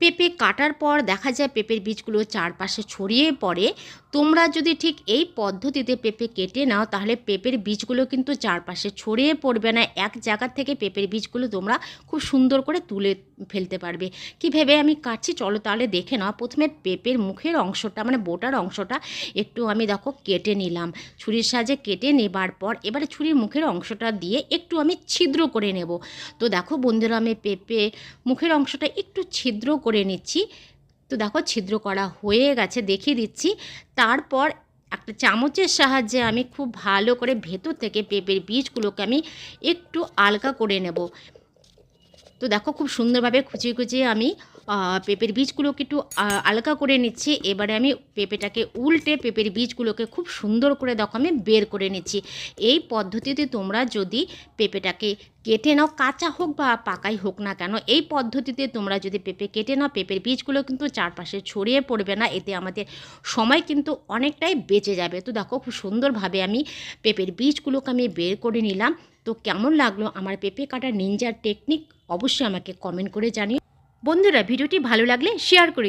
পেঁপে কাটার পর দেখা যায় পেঁপের বীজগুলো চারপাশে ছড়িয়ে পড়ে। তোমরা যদি ঠিক এই পদ্ধতিতে পেঁপে কেটে নাও, তাহলে পেঁপের বীজগুলো কিন্তু চারপাশে ছড়িয়ে পড়বে না। এক জায়গা থেকে পেঁপের বীজগুলো তোমরা খুব সুন্দর করে তুলে ফেলতে পারবে। কী ভেবে আমি কাটছি? চলো তাহলে দেখে নাও। প্রথমে পেঁপের মুখের অংশটা মানে বোটার অংশটা একটু আমি দেখো কেটে নিলাম। ছুরির সাহায্যে কেটে নেবার পর এবারে ছুরির মুখের অংশটা দিয়ে একটু আমি ছিদ্র করে নেব। তো দেখো বন্ধুরা, আমি পেঁপে মুখের অংশটা একটু ছিদ্র করে নিচ্ছি। তো দেখো ছিদ্র করা হয়ে গেছে, দেখিয়ে দিচ্ছি। তারপর একটা চামচের সাহায্যে আমি খুব ভালো করে ভেতর থেকে পেঁপের বীজগুলোকে আমি একটু আলগা করে নেব। তো দেখো খুব সুন্দরভাবে খুঁচিয়ে খুঁচিয়ে আমি পেঁপের বীজগুলোকে একটু আলগা করে নিচ্ছি। এবারে আমি পেঁপেটাকে উল্টে পেঁপের বীজগুলোকে খুব সুন্দর করে দেখো, আমি বের করে নিচ্ছি। এই পদ্ধতিতে তোমরা যদি পেঁপেটাকে কেটে নাও, কাঁচা হোক বা পাকাই হোক না কেন, এই পদ্ধতিতে তোমরা যদি পেঁপে কেটে নাও, পেঁপের বীজগুলো কিন্তু চারপাশে ছড়িয়ে পড়বে না, এতে আমাদের সময় কিন্তু অনেকটাই বেঁচে যাবে। তো দেখো, খুব সুন্দরভাবে আমি পেঁপের বীজগুলোকে আমি বের করে নিলাম। তো কেমন লাগল আমার পেঁপে কাটা নিনজার টেকনিক, অবশ্যই আমাকে কমেন্ট করে জানিও। বন্ধুরা ভিডিওটি ভালো লাগলে শেয়ার করে